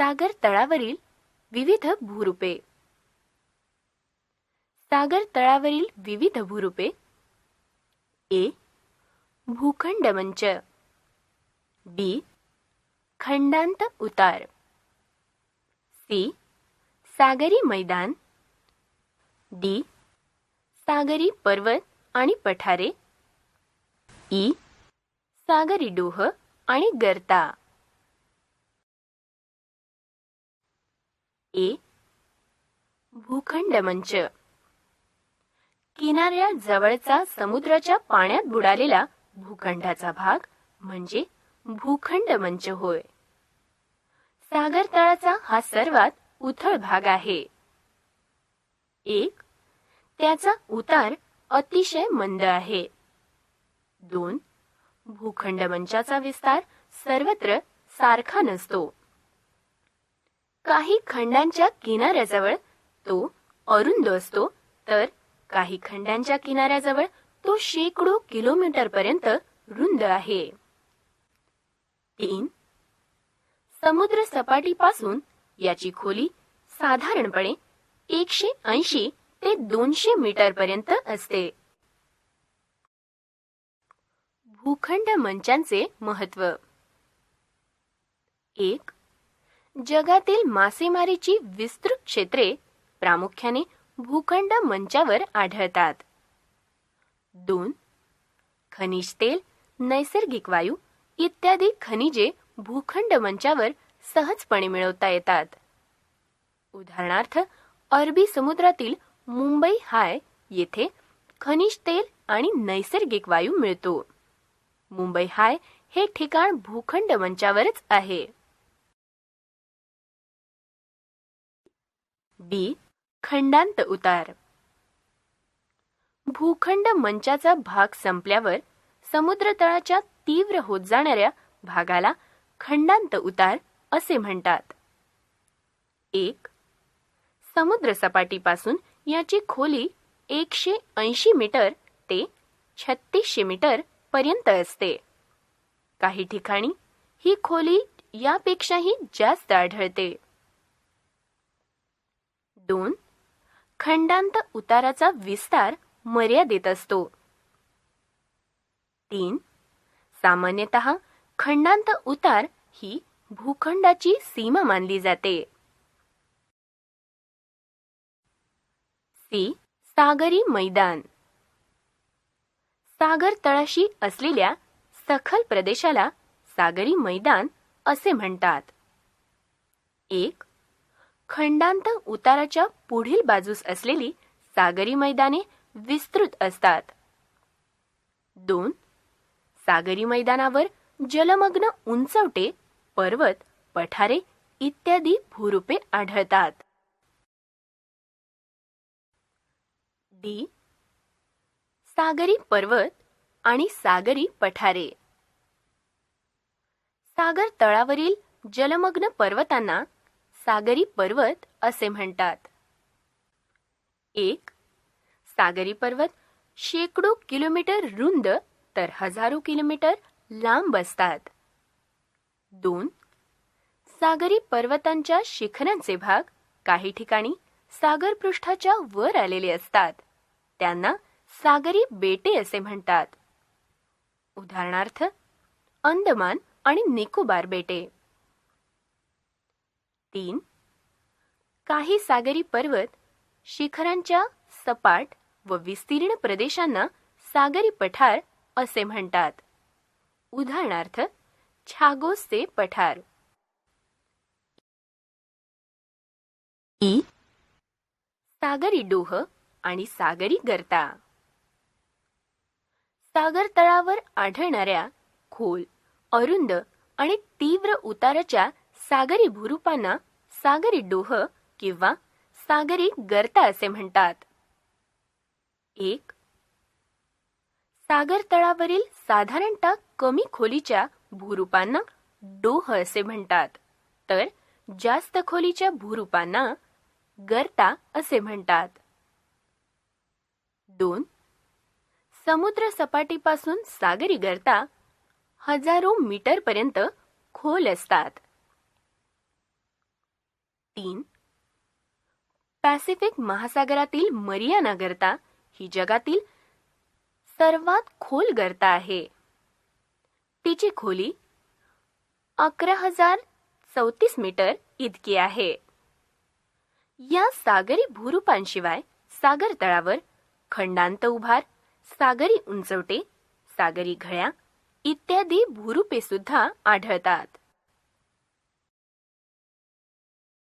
सागर तळावरील विविध भूरूपे. सागर तळावरील विविध भूरूपे. ए. भूखंड मंच बी. खंडांत उतार. सी. सागरी मैदान. डी. सागरी पर्वत आणि पठारे. ई. सागरी डोह आणि गर्ता. ए भूखंड मंच. किनाऱ्या जवळचा समुद्राच्या पाण्यात बुडालेला भूखंडाचा भाग म्हणजे भूखंड मंच होय. सागर तळाचा हा सर्वात उथळ भाग आहे. एक त्याचा उतार अतिशय मंद आहे. दोन भूखंड मंचाचा विस्तार सर्वत्र सारखा नसतो. काही खंडांच्या किनाऱ्याजवळ तो अरुंद असतो तर काही खंडांच्या किनाऱ्याजवळ तो शेकडो किलोमीटर पर्यंत रुंद आहे. तीन. समुद्र सपाटीपासून याची खोली साधारणपणे एकशे ऐंशी ते दोनशे मीटर पर्यंत असते. भूखंड मंचांचे महत्त्व एक. जगातील मासेमारीची विस्तृत क्षेत्रे प्रामुख्याने भूखंड मंचावर आढळतात. दोन खनिज तेल नैसर्गिक वायू इत्यादी खनिजे भूखंड मंचावर सहजपणे मिळवता येतात. उदाहरणार्थ अरबी समुद्रातील मुंबई हाय येथे खनिज तेल आणि नैसर्गिक वायू मिळतो. मुंबई हाय हे ठिकाण भूखंड मंचावरच आहे. बी खंडांत उतार. भूखंड मंचाचा भाग संपल्यावर समुद्र तळाच्या तीव्र होत जाणाऱ्या भागाला खंडांत उतार असे म्हणतात. एक समुद्र सपाटीपासून याची खोली एकशे ऐंशी मीटर ते छत्तीसशे मीटर पर्यंत असते. काही ठिकाणी ही खोली यापेक्षाही जास्त आढळते. दोन खंडांत उताराचा विस्तार मर्यादित असतो. तीन सामान्यतः खंडांत उतार ही भूखंडाची सीमा मानली जाते. सी सागरी मैदान. सागर तळाशी असलेल्या सखल प्रदेशाला सागरी मैदान असे म्हणतात. एक खंडांत उताराच्या पुढील बाजूस असलेली सागरी मैदाने विस्तृत असतात. दोन सागरी मैदानावर जलमग्न उंचवटे पर्वत पठारे इत्यादी भूरूपे आढळतात. डी सागरी पर्वत आणि सागरी पठारे. सागर तळावरील जलमग्न पर्वतांना सागरी पर्वत असे म्हणतात. एक सागरी पर्वत शेकडो किलोमीटर रुंद तर हजारो किलोमीटर लांब असतात. दोन सागरी पर्वतांच्या शिखरांचे भाग काही ठिकाणी सागरपृष्ठाच्या वर आलेले असतात. त्यांना सागरी बेटे असे म्हणतात. उदाहरणार्थ अंदमान आणि निकोबार बेटे. तीन. काही सागरी पर्वत शिखरांच्या सपाट व विस्तीर्ण प्रदेशांना सागरी पठार असे म्हणतात. उदाहरणार्थ छागोसचे पठार. ई. सागरी डोह आणि सागरी गर्ता. सागर तळावर आढळणाऱ्या खोल अरुंद आणि तीव्र उताराच्या सागरी भूरूपांना सागरी डोह किंवा सागरी गर्ता असे म्हणतात. एक सागर तळावरील साधारणतः कमी खोलीच्या भूरूपांना डोह असे म्हणतात. तर जास्त खोलीच्या भूरूपांना गर्ता असे म्हणतात. दोन समुद्र सपाटीपासून सागरी गर्ता हजारो मीटर पर्यंत खोल असतात. तीन. पॅसिफिक महासागरातील मरियाना गर्ता ही जगातील सर्वात खोल गर्ता आहे. तिची खोली अकरा हजार चौतीस मीटर इतकी आहे. या सागरी भूरूपांशिवाय सागर तळावर खंडांत उभार सागरी उंचवटे सागरी घळ्या इत्यादी भूरूपे सुद्धा आढळतात.